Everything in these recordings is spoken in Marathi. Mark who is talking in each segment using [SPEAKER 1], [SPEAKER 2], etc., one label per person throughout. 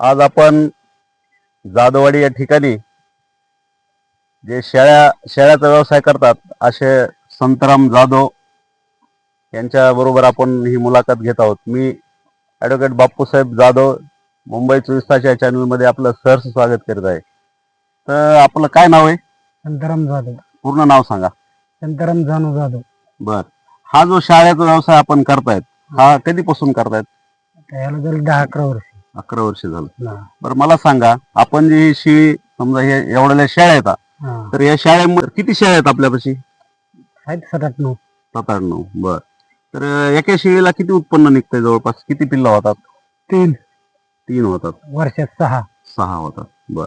[SPEAKER 1] आज आपण जादवाडी या ठिकाणी जे शेळ्या शेळ्याचा व्यवसाय करतात असे संतराम जाधव यांच्या बरोबर आपण ही मुलाखत घेत आहोत. मी ॲडव्होकेट बाप्पूसाहेब जाधव मुंबई चोवीस तास या चॅनलमध्ये आपलं सहर्ष स्वागत करत आहे. तर आपलं काय नाव आहे?
[SPEAKER 2] शांताराम जाधव.
[SPEAKER 1] पूर्ण नाव सांगा.
[SPEAKER 2] शांताराम जानू जाधव.
[SPEAKER 1] बर. हा जो शाळेचा व्यवसाय आपण करतायत हा कधीपासून करतायत?
[SPEAKER 2] जरी दहा अकरा वर्ष.
[SPEAKER 1] अकरा वर्ष झालं. बरं मला सांगा आपण जी शिळी समजा हे एवढ्या शाळा आहेत
[SPEAKER 2] हा.
[SPEAKER 1] तर या शाळेमध्ये किती शाळा आहेत आपल्यापाशी?
[SPEAKER 2] आहेत सात आठ नऊ.
[SPEAKER 1] सात आठ नऊ बर. तर एका शेळीला किती उत्पन्न निघतंय जवळपास? किती पिल्ला होतात?
[SPEAKER 2] तीन.
[SPEAKER 1] तीन होतात.
[SPEAKER 2] वर्षात सहा.
[SPEAKER 1] सहा होतात बर.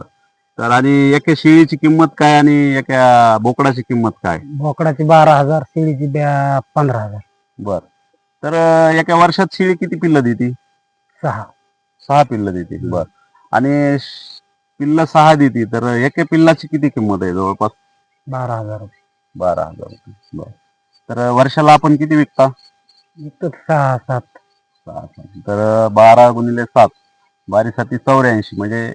[SPEAKER 1] तर आणि एका शेळीची किंमत काय आणि एका बोकडाची किंमत काय?
[SPEAKER 2] बोकडाची बारा हजार शेळीची पंधरा हजार.
[SPEAKER 1] बर. तर एका वर्षात शेळी किती पिल्लं देते?
[SPEAKER 2] सहा.
[SPEAKER 1] सहा पिल्लं देते बर. आणि पिल्लं सहा देते तर एका पिल्लाची किती किंमत आहे जवळपास?
[SPEAKER 2] बारा हजार रुपये.
[SPEAKER 1] बारा हजार रुपये बर. तर वर्षाला आपण किती विकता?
[SPEAKER 2] इथं सहा सात.
[SPEAKER 1] सहा सहा. तर बारा गुणिले सात बारी साती चौऱ्याऐंशी म्हणजे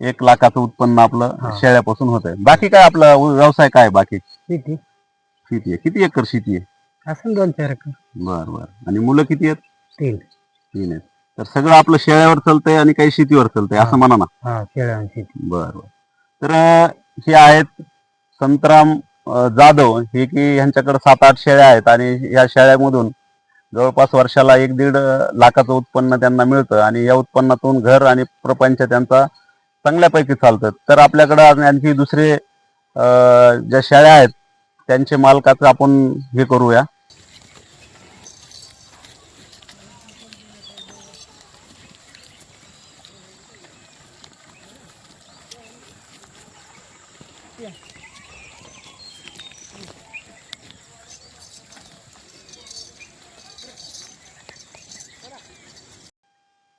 [SPEAKER 1] एक लाखाचं उत्पन्न आपलं
[SPEAKER 2] हा.
[SPEAKER 1] शेळ्यापासून होत आहे बाकी काय आपला व्यवसाय काय बाकी?
[SPEAKER 2] किती
[SPEAKER 1] शेती आहे. किती एकर शेती आहे?
[SPEAKER 2] असं दोन चार एकर.
[SPEAKER 1] बर बर. आणि मुलं किती आहेत?
[SPEAKER 2] तीन.
[SPEAKER 1] तीन आहेत. तर सगळं आपलं शेळ्यावर चालतंय आणि काही शेतीवर चालतंय असं. म्हणा ना.
[SPEAKER 2] हा शेळ्या आणि शेती.
[SPEAKER 1] बर बर. तर अं, हे आहेत संतराम अं, जाधव. हे की ह्यांच्याकडे सात आठ शेळ्या आहेत आणि या शेळ्यामधून जवळपास वर्षाला एक दीड अं, लाखाचं उत्पन्न त्यांना मिळतं आणि या उत्पन्नातून घर आणि प्रपंच त्यांचा चांगल्यापैकी चालतं. तर आपल्याकडं आणखी दुसरे अं, ज्या शेळ्या आहेत त्यांचे मालकाचं आपण हे करूया.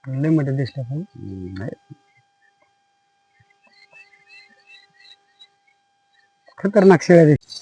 [SPEAKER 2] लय मोठे दिसले पण. खतरनाक शेळ्या दिसल्या.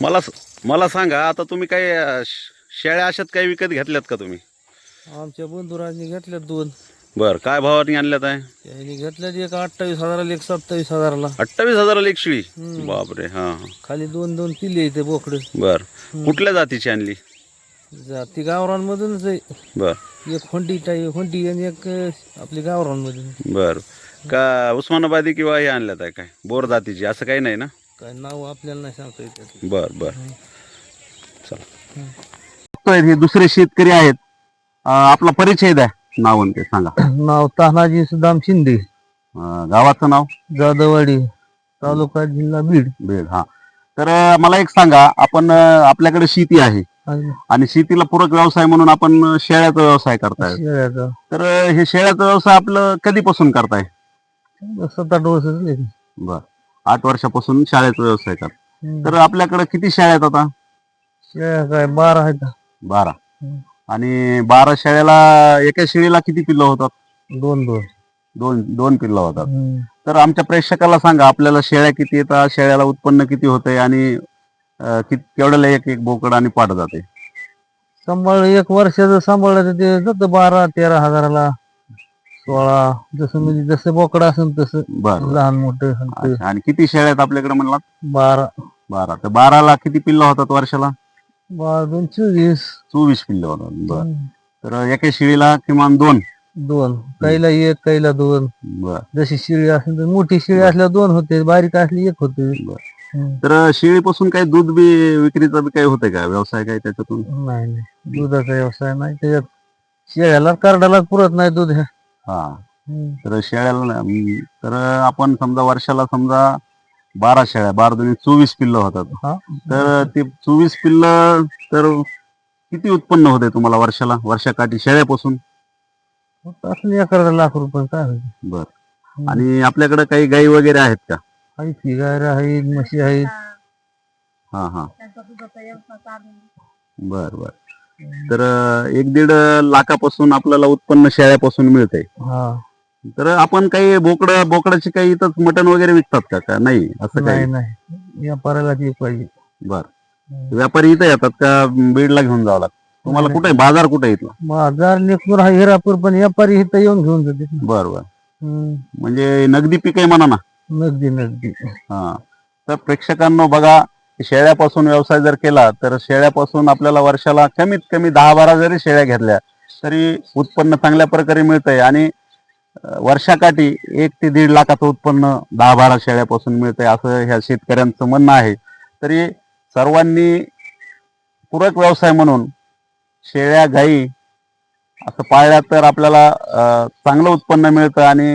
[SPEAKER 1] मला मला सांगा आता तुम्ही काही अं, श- शेळ्या अशात काही विकत घेतल्यात का तुम्ही?
[SPEAKER 3] आमच्या बंधुरांनी घेतल्या दोन.
[SPEAKER 1] बर काय भावाने आणल्यात आहे?
[SPEAKER 3] त्यांनी घेतल्या एक अठ्ठावीस हजाराला एक सत्तावीस हजाराला.
[SPEAKER 1] अठ्ठावीस हजाराला एक शिळी?
[SPEAKER 3] हम्म.
[SPEAKER 1] बापरे हा हा.
[SPEAKER 3] खाली दोन दोन पिल्ले इथे बोकडे.
[SPEAKER 1] बर. कुठल्या जातीची आणली?
[SPEAKER 3] जाती गावरांमधूनच आहे.
[SPEAKER 1] बर.
[SPEAKER 3] एक होंडी टाई होंडी आणि एक अं, आपली गावरांमधून
[SPEAKER 1] बर. का उस्मानाबादी किंवा हे आणल्यात आहे काय? बोर जातीची असं काही नाही ना?
[SPEAKER 3] काय नाव आपल्याला नाही सांगता येत त्यातलं.
[SPEAKER 1] बर बर. चला. हे दुसरे शेतकरी आहेत. अं, आपला परिचय द्या. नाव आणि ते सांगा.
[SPEAKER 3] नाव तानाजी सुदाम शिंदे.
[SPEAKER 1] अं, गावाचं नाव?
[SPEAKER 3] जाधववाडी तालुका जिल्हा बीड.
[SPEAKER 1] बेड हा. तर अं, मला एक सांगा. आपण अं, आपल्याकडे शेती आहे.
[SPEAKER 3] आणि
[SPEAKER 1] आणि शेतीला पूरक व्यवसाय म्हणून आपण अं, शेळ्याचा व्यवसाय करताय.
[SPEAKER 3] शेळ्याचा.
[SPEAKER 1] तर अं, हे शेळ्याचा व्यवसाय आपलं कधीपासून करताय?
[SPEAKER 3] सात आठ वर्ष झाले.
[SPEAKER 1] बर. आठ वर्षापासून शाळेचा व्यवसाय कर. तर आपल्याकडे किती शाळा आहेत आता?
[SPEAKER 3] शेळ्या काय बारा आहेत
[SPEAKER 1] बारा. आणि बारा शेळ्याला एका शेळीला किती पिल्लं होतात?
[SPEAKER 3] दोन दोन.
[SPEAKER 1] दोन दोन पिल्लं होतात. तर आमच्या प्रेक्षकाला सांगा आपल्याला शेळ्या किती येतात? शेळ्याला उत्पन्न किती होतंय? आणि केवढ्याला एक एक बोकड आणि पाठ जाते?
[SPEAKER 3] सांभाळ एक वर्षाचं सांभाळलं तर ते जातं बारा तेरा हजाराला. सोळा जसं म्हणजे जसं बोकडा असेल तसं
[SPEAKER 1] बर.
[SPEAKER 3] लहान मोठं असेल ते.
[SPEAKER 1] अच्छा. आणि किती शेळ्या आहेत आपल्याकडे म्हणलात?
[SPEAKER 3] बारा.
[SPEAKER 1] बारा. तर बाराला किती पिल्लं होतात वर्षाला?
[SPEAKER 3] बारा दोन चोवीस.
[SPEAKER 1] चोवीस पिल्लं होतात. बर. तर एका शेळीला किमान दोन?
[SPEAKER 3] दोन. काहीला एक काहीला दोन.
[SPEAKER 1] बर.
[SPEAKER 3] जशी शिळी असेल तर मोठी शिळी असल्यावर दोन होते. बारीक असली एक होते.
[SPEAKER 1] बर.
[SPEAKER 3] हम्म.
[SPEAKER 1] तर शेळीपासून काही दूध बी विक्रीचा बी काही होतंय का? व्यवसाय काय त्याच्यातून?
[SPEAKER 3] नाही नाही. दुधाचा व्यवसाय नाही. त्याच्यात शेळ्याला करडाला पुरत नाही दूध. हे.
[SPEAKER 1] हा.
[SPEAKER 3] हम्म.
[SPEAKER 1] तर शेळ्याला ना, तर आपण समजा वर्षाला समजा बारा शेळ्या बारा दोन्ही चोवीस पिल्ल होतात.
[SPEAKER 3] हा.
[SPEAKER 1] तर ते चोवीस पिल्ल तर किती उत्पन्न होते तुम्हाला वर्षाला वर्षाकाठी शेळ्यापासून?
[SPEAKER 3] असं लाख रुपये काय होते
[SPEAKER 1] बर. आणि आपल्याकडे काही गाई वगैरे आहेत का?
[SPEAKER 3] आहेत की गाय आहेत म्हशी आहेत.
[SPEAKER 1] हा हा. बर बर. तर एक दीड लाखापासून आपल्याला उत्पन्न शेळ्यापासून मिळतंय.
[SPEAKER 3] हा.
[SPEAKER 1] तर आपण काही बोकड बोकडाची काही इथं मटण वगैरे विकतात का? का नाही? असं काही?
[SPEAKER 3] नाही ती पाहिजे.
[SPEAKER 1] बर. व्यापारी इथं येतात का? बीडला घेऊन जावं लागतं. तुम्हाला कुठे? बाजार कुठे इथला?
[SPEAKER 3] बाजार नेकपूर हा हिरापूर पण व्यापारी इथं येऊन घेऊन जाते
[SPEAKER 1] बर बर. म्हणजे नगदी पीक आहे म्हणा ना?
[SPEAKER 3] नगदी नगदी.
[SPEAKER 1] हा. तर प्रेक्षकांनो बघा शेळ्यापासून व्यवसाय जर केला तर शेळ्यापासून आपल्याला वर्षाला कमीत कमी दहा बारा जरी शेळ्या घेतल्या तरी उत्पन्न चांगल्या प्रकारे मिळतंय. आणि वर्षाकाठी एक ते दीड लाखाचं उत्पन्न दहा बारा शेळ्यापासून मिळतंय असं ह्या शेतकऱ्यांचं म्हणणं आहे. तरी सर्वांनी पूरक व्यवसाय म्हणून शेळ्या गाई असं पाळल्या तर आपल्याला चांगलं उत्पन्न मिळतं आणि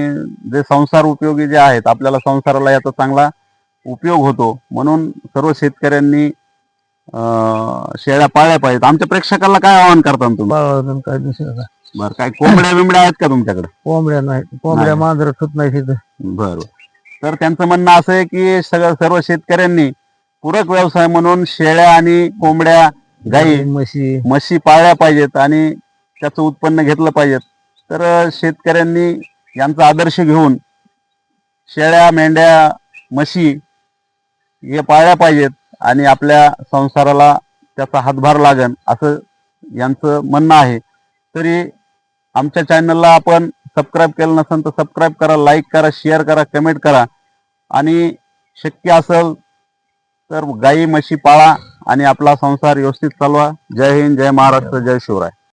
[SPEAKER 1] जे संसार उपयोगी जे आहेत आपल्याला संसाराला याचा चांगला उपयोग होतो. म्हणून सर्व शेतकऱ्यांनी शेळ्या पाळल्या पाहिजेत. आमच्या प्रेक्षकाला काय आवाहन करता तुम्ही?
[SPEAKER 3] काय दुसरं काय.
[SPEAKER 1] बरं काय कोंबड्या बिंबड्या आहेत का तुमच्याकडे?
[SPEAKER 3] कोंबड्या नाही कोंबड्या. मांजर होत नाही तिथं
[SPEAKER 1] बरं. तर त्यांचं म्हणणं असं आहे की सगळं सर्व शेतकऱ्यांनी पूरक व्यवसाय म्हणून शेळ्या आणि कोंबड्या गाई
[SPEAKER 3] म्हशी.
[SPEAKER 1] म्हशी पाळल्या पाहिजेत आणि त्याचं उत्पन्न घेतलं पाहिजेत. तर शेतकऱ्यांनी यांचा आदर्श घेऊन शेळ्या मेंढ्या म्हशी हे पाळल्या पाहिजेत आणि आपल्या संसाराला त्याचा हातभार लागन असं यांचं म्हणणं आहे. तरी आमच्या चॅनलला आपण सबस्क्राईब केलं नसेल तर सबस्क्राईब करा लाईक करा शेअर करा कमेंट करा. आणि शक्य असेल तर गाई म्हशी पाळा आणि आपला संसार व्यवस्थित चालवा. जय हिंद जय महाराष्ट्र जय शिवराय.